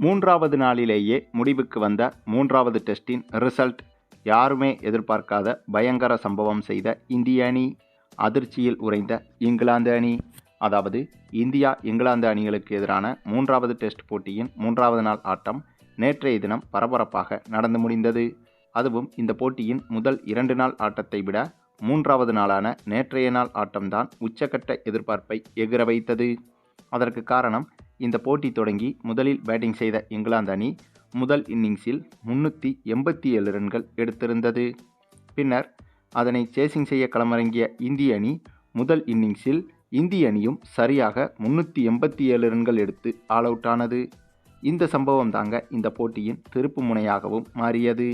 மூன்றாவது நாளிலேயே முடிவுக்கு வந்த மூன்றாவது டெஸ்டின் ரிசல்ட் யாருமே எதிர்பார்க்காத பயங்கர சம்பவம் செய்த இந்திய அணி. அதிர்ச்சியில் உறைந்த இங்கிலாந்து அணி. அதாவது இந்தியா இங்கிலாந்து அணிகளுக்கு எதிரான மூன்றாவது டெஸ்ட் போட்டியின் மூன்றாவது நாள் ஆட்டம் நேற்றைய தினம் பரபரப்பாக நடந்து முடிந்தது. அதுவும் இந்த போட்டியின் முதல் இரண்டு நாள் ஆட்டத்தை விட மூன்றாவது நாளான நேற்றைய நாள் ஆட்டம்தான் உச்சக்கட்ட எதிர்பார்ப்பை எகிர வைத்தது. அதற்கு காரணம் இந்த போட்டி தொடங்கி முதலில் பேட்டிங் செய்த இங்கிலாந்து அணி முதல் இன்னிங்ஸில் முன்னூற்றி எண்பத்தி ஏழு ரன்கள் எடுத்திருந்தது. பின்னர் அதனை சேசிங் செய்ய களமிறங்கிய இந்திய அணி முதல் இன்னிங்ஸில் இந்திய அணியும் சரியாக முன்னூற்றி எண்பத்தி ஏழு ரன்கள் எடுத்து ஆல் அவுட் ஆனது. இந்த சம்பவம் தாங்க இந்த போட்டியின் திருப்பு முனையாகவும் மாறியது.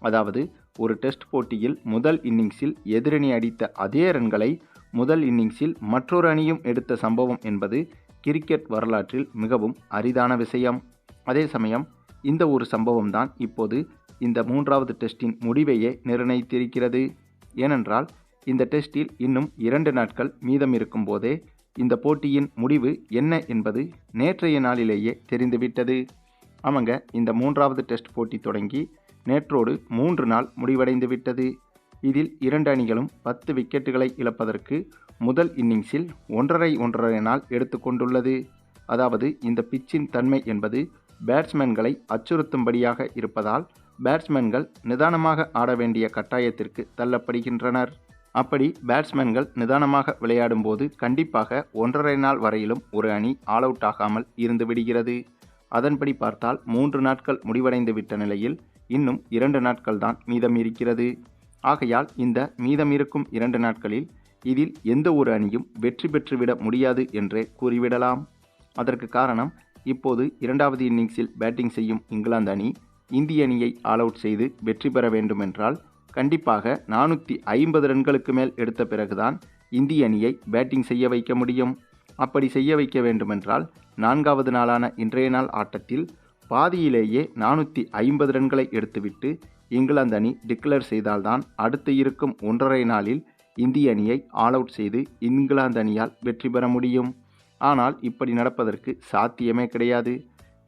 அதாவது ஒரு டெஸ்ட் போட்டியில் முதல் இன்னிங்ஸில் எதிரணி அடித்த அதே ரன்களை முதல் இன்னிங்ஸில் மற்றொரு அணியும் எடுத்த சம்பவம் என்பது கிரிக்கெட் வரலாற்றில் மிகவும் அரிதான விஷயம். அதே சமயம் இந்த ஒரு சம்பவம் தான் இப்போது இந்த மூன்றாவது டெஸ்டின் முடிவையே நிர்ணயித்திருக்கிறது. ஏனென்றால் இந்த டெஸ்டில் இன்னும் இரண்டு நாட்கள் மீதம் இருக்கும் போதே இந்த போட்டியின் முடிவு என்ன என்பது நேற்றைய நாளிலேயே தெரிந்துவிட்டது. ஆமாங்க இந்த மூன்றாவது டெஸ்ட் போட்டி தொடங்கி நேற்றோடு மூன்று நாள் முடிவடைந்து விட்டது இதில் இரண்டு அணிகளும் பத்து விக்கெட்டுகளை இழப்பதற்கு முதல் இன்னிங்ஸில் ஒன்றரை ஒன்றரை நாள் எடுத்துக்கொண்டுள்ளது. அதாவது இந்த பிச்சின் தன்மை என்பது பேட்ஸ்மேன்களை அச்சுறுத்தும்படியாக இருப்பதால் பேட்ஸ்மேன்கள் நிதானமாக ஆட வேண்டிய கட்டாயத்திற்கு தள்ளப்படுகின்றனர். அப்படி பேட்ஸ்மேன்கள் நிதானமாக விளையாடும்போது கண்டிப்பாக ஒன்றரை நாள் வரையிலும் ஒரு அணி ஆல் அவுட் ஆகாமல் இருந்து விடுகிறது. அதன்படி பார்த்தால் மூன்று நாட்கள் முடிவடைந்து விட்ட நிலையில் இன்னும் இரண்டு நாட்கள் தான் மீதம் இருக்கிறது. ஆகையால் இந்த மீதம் இருக்கும் இரண்டு நாட்களில் இதில் எந்த ஒரு அணியும் வெற்றி பெற்றுவிட முடியாது என்றே கூறிவிடலாம். அதற்கு காரணம் இப்போது இரண்டாவது இன்னிங்ஸில் பேட்டிங் செய்யும் இங்கிலாந்து அணி இந்திய அணியை ஆல் அவுட் செய்து வெற்றி பெற வேண்டுமென்றால் கண்டிப்பாக நானூற்றி ஐம்பது ரன்களுக்கு மேல் எடுத்த பிறகுதான் இந்திய அணியை பேட்டிங் செய்ய வைக்க முடியும். அப்படி செய்ய வைக்க வேண்டுமென்றால் நான்காவது நாளான இன்றைய நாள் ஆட்டத்தில் பாதியிலேயே நானூற்றி ஐம்பது ரன்களை எடுத்துவிட்டு இங்கிலாந்து அணி டிக்ளேர் செய்தால்தான் அடுத்து இருக்கும் ஒன்றரை நாளில் இந்திய அணியை ஆல் அவுட் செய்து இங்கிலாந்து அணியால் வெற்றி பெற முடியும். ஆனால் இப்படி நடப்பதற்கு சாத்தியமே கிடையாது.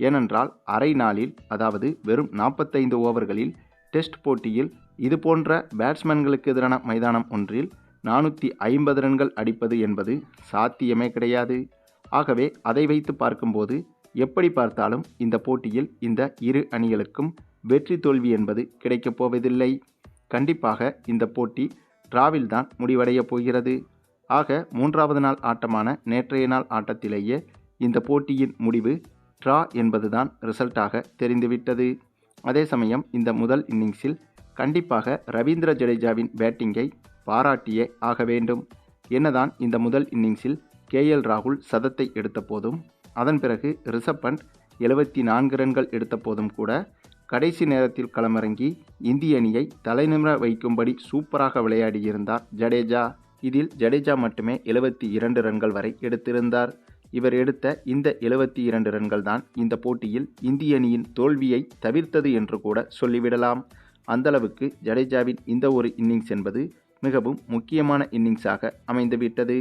ஏனென்றால் அரை நாளில் அதாவது வெறும் நாற்பத்தைந்து ஓவர்களில் டெஸ்ட் போட்டியில் இது போன்ற பேட்ஸ்மேன்களுக்கு எதிரான மைதானம் ஒன்றில் நானூற்றி ஐம்பது ரன்கள் அடிப்பது என்பது சாத்தியமே கிடையாது. ஆகவே அதை வைத்து பார்க்கும்போது எப்படி பார்த்தாலும் இந்த போட்டியில் இந்த இரு அணிகளுக்கும் வெற்றி தோல்வி என்பது கிடைக்கப் போவதில்லை. கண்டிப்பாக இந்த போட்டி டிராவில் தான் முடிவடையப் போகிறது. ஆக மூன்றாவது நாள் ஆட்டமான நேற்றைய நாள் ஆட்டத்திலேயே இந்த போட்டியின் முடிவு ட்ரா என்பதுதான் ரிசல்ட்டாக தெரிந்துவிட்டது. அதே சமயம் இந்த முதல் இன்னிங்ஸில் கண்டிப்பாக ரவீந்திர ஜடேஜாவின் பேட்டிங்கை பாராட்டியே ஆக வேண்டும். என்னதான் இந்த முதல் இன்னிங்ஸில் கே எல் ராகுல் சதத்தை எடுத்த போதும் அதன் பிறகு ரிஷப் பண்ட் எழுபத்தி நான்கு ரன்கள் எடுத்த போதும் கூட கடைசி நேரத்தில் களமிறங்கி இந்திய அணியை தலைநிமிர வைக்கும்படி சூப்பராக விளையாடியிருந்தார் ஜடேஜா. இதில் ஜடேஜா மட்டுமே எழுபத்தி இரண்டு ரன்கள் வரை எடுத்திருந்தார். இவர் எடுத்த இந்த எழுபத்தி இரண்டு ரன்கள் தான் இந்த போட்டியில் இந்திய அணியின் தோல்வியை தவிர்த்தது என்று கூட சொல்லிவிடலாம். அந்தளவுக்கு ஜடேஜாவின் இந்த ஒரு இன்னிங்ஸ் என்பது மிகவும் முக்கியமான இன்னிங்ஸாக அமைந்துவிட்டது.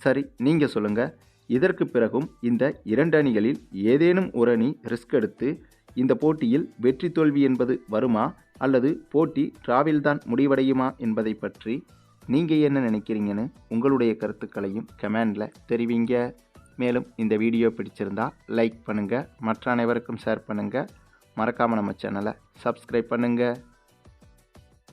சரி நீங்கள் சொல்லுங்கள் இதற்கு பிறகும் இந்த இரண்டு அணிகளில் ஏதேனும் ஒரு அணி ரிஸ்க் எடுத்து இந்த போட்டியில் வெற்றி தோல்வி என்பது வருமா அல்லது போட்டி டிராவில் தான் முடிவடையுமா என்பதை பற்றி நீங்கள் என்ன நினைக்கிறீங்கன்னு உங்களுடைய கருத்துக்களையும் கமெண்டில் தெரிவிங்க. மேலும் இந்த வீடியோ பிடிச்சிருந்தா லைக் பண்ணுங்கள் மற்ற அனைவருக்கும் ஷேர் பண்ணுங்கள் மறக்காமல் நம்ம சேனலை சப்ஸ்கிரைப் பண்ணுங்கள்